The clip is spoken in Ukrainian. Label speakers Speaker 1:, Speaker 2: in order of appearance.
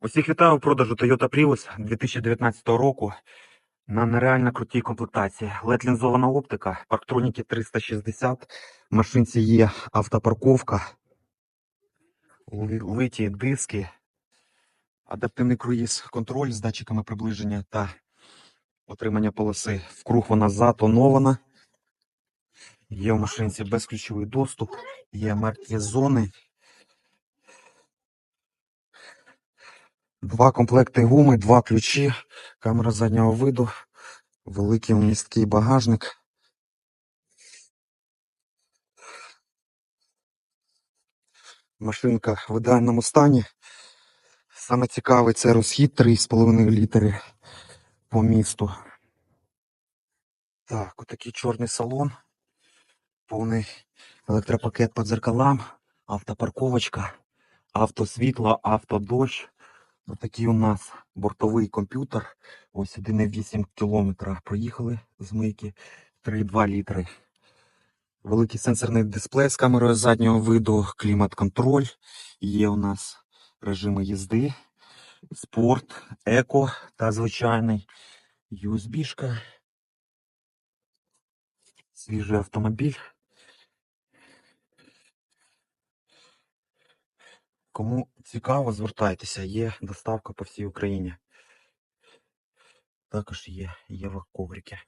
Speaker 1: Усіх вітаю у продажу Toyota Prius 2019 року на нереально крутій комплектації. LED-лінзована оптика, парктроніки 360, в машинці є автопарковка, ли- литі диски, адаптивний круїз контроль з датчиками приближення та отримання полоси. Вкруг вона затонована. Є в машинці безключовий доступ, є мертві зони. Два комплекти гуми, два ключі, камера заднього виду, великий місткий багажник. Машинка в ідеальному стані. Саме цікавий це розхід 3,5 літри по місту. Так, отакий чорний салон, повний електропакет по дзеркалам, автопарковочка, автосвітло, автодощ. Отакий у нас бортовий комп'ютер. Ось 1,8 кілометра проїхали з мийки, 3,2 літри. Великий сенсорний дисплей з камерою заднього виду, клімат-контроль. Є у нас режими їзди, спорт, еко та звичайний USB-шка. Свіжий автомобіль. Кому цікаво, звертайтеся, є доставка по всій Україні. Також є євроковрики.